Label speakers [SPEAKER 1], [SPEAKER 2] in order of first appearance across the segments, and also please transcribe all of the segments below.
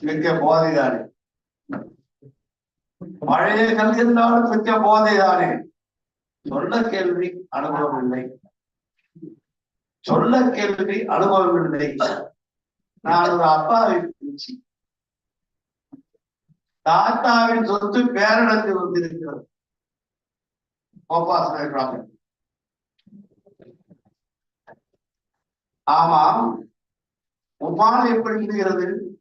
[SPEAKER 1] மிக்க போதைதானே பழைய கல்கின்றாலும் மிக்க போதைதானே சொல்ல கேள்வி அனுபவம் இல்லை சொல்ல கேள்வி அனுபவம் இல்லை நான் ஒரு அப்பாவின் பூச்சி தாத்தாவின் சொத்து பேரனுக்கு வந்திருக்கிறது. கோபாஸ் ஆமாம் உமான் எப்படி இருக்கிறது?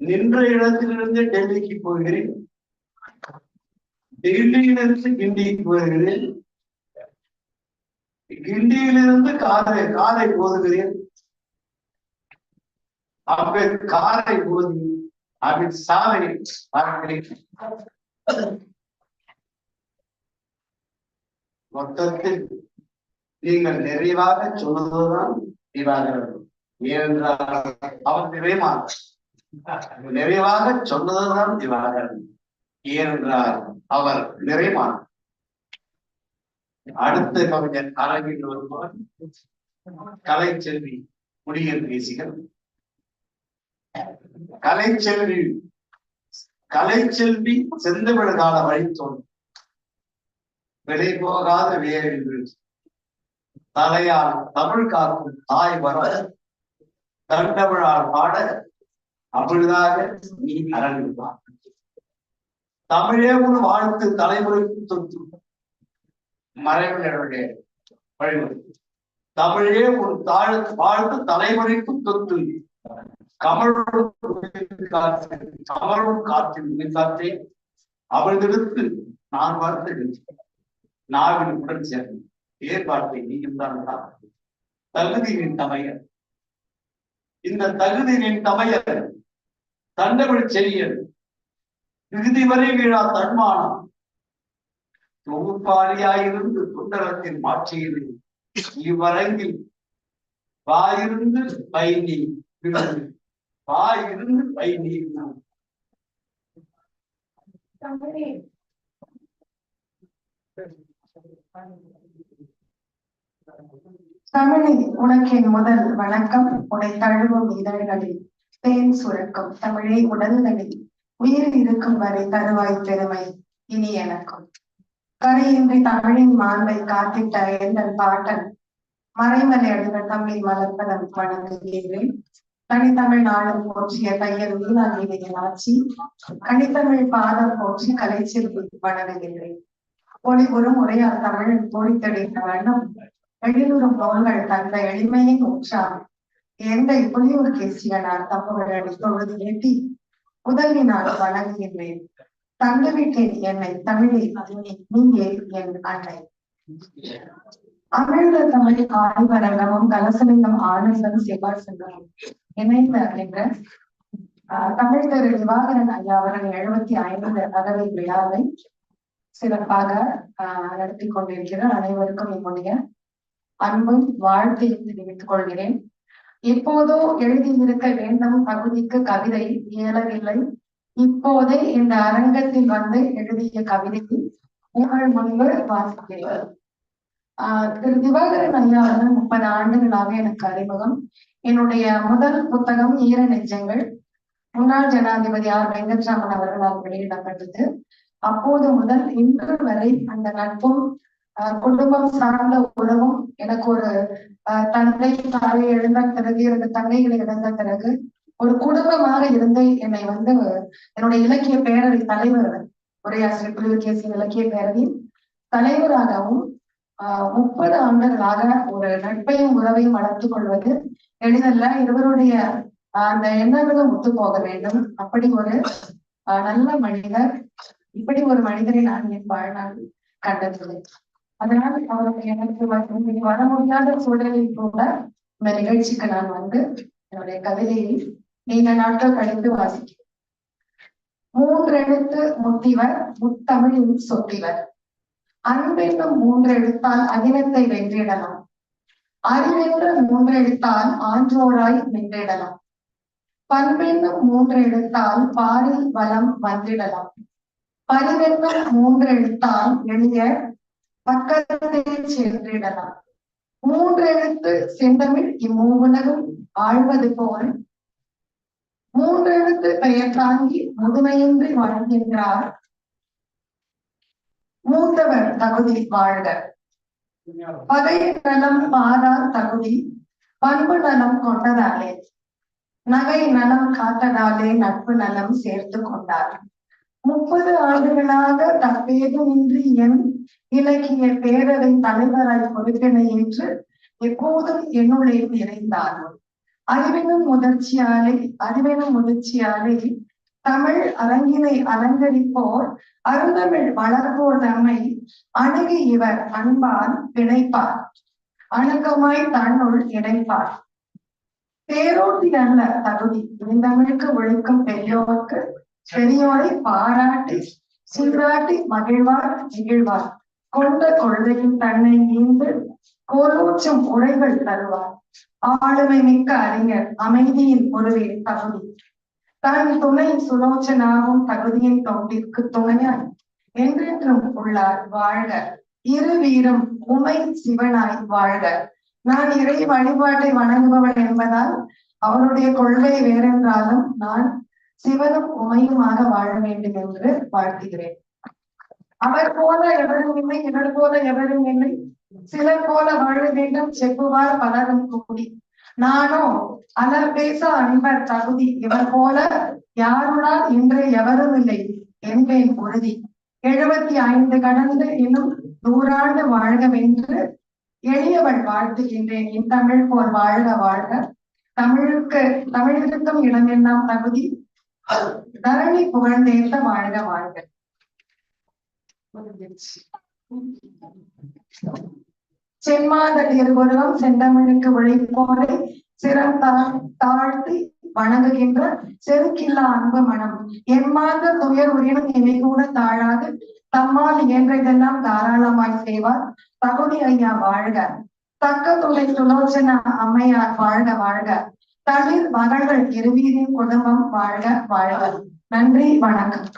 [SPEAKER 1] நின்ற இடத்திலிருந்து டெல்லிக்கு போகிறேன். டெல்லியிலிருந்து கிண்டிக்கு போகிறேன். கிண்டியிலிருந்து காரை காரை போதுகிறேன் அப்ப காரை போதி அவன் சாலை பார்க்கிறேன். மொத்தத்தில் நீங்கள் நிறைவாக சொன்னதுதான் திவாகரன் ஏனென்றால் அவர் நிறைவாக நிறைவாக சொன்னதுதான் திவாகரன் ஏனென்றால் அவர் நிறைவான. அடுத்த கவிஞர் அரங்கில் வருபவர் கலைச்செல்வி முடியல் பேசிகள் கலைச்செல்வி கலைச்செல்வி செந்தமிழகால வழித்தோன் விலை போகாத வேறு தலையால் தமிழ் காக்கும் தாய் வர தண்டமிழால் பாட அமிழ்தாக நீ அரங்குவார் தமிழே ஒரு வாழ்த்து தலைமுறைக்கு தொத்து மறைவினருடைய வழிமுறை. தமிழே ஒரு தாழ் வாழ்த்து தலைமுறைக்கு தொத்து கமழும் காற்று கமழும் காற்றின் மின்சாற்றை நான் வார்த்தை நாவின் உடன் சேர்ந்து ஏற்பாட்டை நீயும் தான் தகுதியின் தமையர் இந்த தகுதியின் தமையர் தண்டமிழ் செய்யல். விகுதி வரை வீழா தன்மானம். தொகுப்பாளியாயிருந்து சுந்தரத்தின் மாட்சியில் இவ்வரங்கில் வாயிருந்து பை பயணி வாயிருந்து பை பயணி
[SPEAKER 2] தமிழை உனக்கின் முதல் வணக்கம். உடை தழுவும் இதழ்களில் தேன் சுரக்கும் தமிழை உடல்நலி. உயிர் இருக்கும் வரை தருவாய் பெருமை. இனி எனக்கும். கரையின்றி தமிழின் மாண்பை காத்திட்ட எந்தன் பாட்டன்? மறைமலை அடைந்த தமிழ் மலர்ப்பதம் வணங்குகிறேன் தனித்தமிழ் நாளும் போற்றிய தையர் வீணாகிவியின் ஆட்சி. கனித்தமிழ் பாதம் போற்றி கலைச்சிறுவி வணங்குகின்றேன் ஒளிபுறம் உரையால் தமிழில் போடித்தடைந்த வண்ணம். எழிலுறும் நூல்கள் தந்த எளிமையின் உற்சாகம் எந்த புலியூர் கேசியனார் தம்புகளடி தொழுது ஏற்றி முதலினால் வணங்குகின்றேன். தந்து விட்டேன் என்னை தமிழில் நீங்கே என் அன்னை. அமிழ்த தமிழ் ஆய்வரங்கமும் கலசலிங்கம் ஆனந்தம் சிவாசங்கமும் இணைந்து அறிந்த ஆஹ் தமிழ் திரு திவாகரன் ஐயா அவர்கள் எழுபத்தி ஐந்து அகவை விழாவை சிறப்பாக நடத்தி கொண்டிருக்கிறார். அனைவருக்கும் என்னுடைய அன்பும் வாழ்த்தையும் தெரிவித்துக் கொள்கிறேன். எப்போதோ எழுதியிருக்க வேண்டும் பகுதிக்கு கவிதை இயலவில்லை இப்போதே இந்த அரங்கத்தில் வந்து எழுதிய கவிதையை உங்கள் முன்பு வாசிக்கிறேன் ஆஹ் திரு திவாகரன் ஐயா வந்து முப்பது ஆண்டுகளாக எனக்கு அறிமுகம். என்னுடைய முதல் புத்தகம் ஈர நெஞ்சங்கள். முன்னாள் ஜனாதிபதி ஆர் வெங்கட்ராமன் அவர்களால் வெளியிடப்பட்டது. அப்போது முதல் இன்று வரை அந்த நட்பும் குடும்பம் சார்ந்த உறவும் எனக்கு ஒரு தந்தை தாயை எழுந்த பிறகு இரண்டு தங்கைகளை இழந்த பிறகு ஒரு குடும்பமாக இருந்து என்னை வந்து என்னுடைய இலக்கிய பேரவை தலைவர் உரையாசிரியர் புலிகேசி இலக்கிய பேரவை தலைவராகவும் ஆஹ் முப்பது ஆண்டுகளாக ஒரு நட்பையும் உறவையும் வளர்த்துக் கொள்வது எளிதல்ல. இருவருடைய அந்த எண்ணங்களும் ஒத்து போக வேண்டும். அப்படி ஒரு நல்ல மனிதர் இப்படி ஒரு மனிதரை நான் என் வாழ்நாள் கண்டதில்லை. அதனால் அவருடைய எனக்கு வந்து வர முடியாத சூழலில் கூட இந்த நிகழ்ச்சிக்கு நான் வந்து என்னுடைய கவிதையை நீண்ட நாட்கள் கழித்து வாசிக்கிறேன். மூன்றெழுத்து முத்திவர் முத்தமிழின் சொத்திவர் அன்பென்னும் மூன்றெழுத்தால் அகிலத்தை வென்றிடலாம். அறிவென்ற மூன்றெழுத்தால் ஆன்றோராய் நின்றிடலாம். பண்பென்னும் மூன்றெழுத்தால் பாரில் வளம் வந்திடலாம். பரிவென்னும் மூன்றெழுத்தால் எளிய பக்கத்தில் சென்றிடலாம் மூன்றெழுத்து செந்தமிழ் இம்மூவுலகும் ஆழ்வது போல். மூன்றெழுத்து பெயர் தாங்கி முதுமையின்றி வழங்குகின்றார் மூத்தவர் தகுதி வாழ்க. பகை நலம் பாரார் தகுதி பண்பு நலம் கொண்டதாலே. நகை நலம் காத்ததாலே நட்பு நலம் சேர்த்து கொண்டார். முப்பது ஆண்டுகளாக தற்பேதமின்றி என் இலக்கிய பேரவை தலைவராய் பொறுப்பினை ஏற்று எப்போதும் என்னுடைய நிறைந்தார்கள். அறிவினும் முதிர்ச்சியாலே அறிவினும் முதிர்ச்சியாலே தமிழ் அரங்கினை அலங்கரிப்போர் அருந்தமிழ் வளர்ப்போர் தம்மை அணுகி இவர் அன்பால் பிணைப்பார். அணுக்கமாய் தன்னுள் இணைப்பார். பேரோட்டி அல்ல தகுதி இந்தமிழுக்கு ஒழுக்கம் பெரியோருக்கு பெரியோரை பாராட்டி சீராட்டி மகிழ்வார் நிகழ்வார். கொண்ட கொள்கையின் தன்னை நீந்து கோலூச்சும் உரைகள் தருவார். ஆளுமை மிக்க அறிஞர் அமைதியின் பொருளே தகுதி. தன் துணை சுலோச்சனாவும் தகுதியின் தொண்டிற்கு துணையாய் என்றென்றும் உள்ளார் வாழ்க. இரு வீரம் உமை சிவனாய் வாழ்க. நான் இறை வழிபாட்டை வணங்குபவள் என்பதால் அவருடைய கொள்கை வேறென்றாலும் நான் சிவனும் உமையுமாக வாழ வேண்டும் என்று வாழ்த்துகிறேன். அவர் போல எவரும் இல்லை இவர் போல எவரும் இல்லை. சிலர் போல வாழ வேண்டும் செப்புவார் பலரும் கூடி. நானோ அலர் பேச அன்பர் தகுதி இவர் போல யாருனால் இன்று எவரும் இல்லை என்பேன் உறுதி. எழுபத்தி ஐந்து கடந்து இன்னும் நூறாண்டு வாழ்கவென்று எளியவள் வாழ்த்துகின்றேன். என் தமிழ் போல் வாழ்க வாழ்க. தமிழுக்கு தமிழிருக்கும் இடமெல்லாம் தகுதி. தரணி புகழ்ந்தேத்த வாழ்க வாழ்க செம்மாதலியர் திருவுருவம் செந்தமிழுக்கு ஒழிப்போரை சிரம் தாழ்த்தி வணங்குகின்ற செருக்கில்லா அன்பு மனம் எம்மாத துயர் உயிரும் இணை கூட தாழாது தம்மால் இயன்றதெல்லாம் தாராளமாய் செய்வார் தகுதி ஐயா வாழ்க தக்க துணை சுலோச்சன அம்மையார் வாழ்க வாழ்க தமிழ் மகள்கள் இருவீரின் குடும்பம் வாழ வாழ்க நன்றி வணக்கம்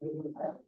[SPEAKER 2] Thank you.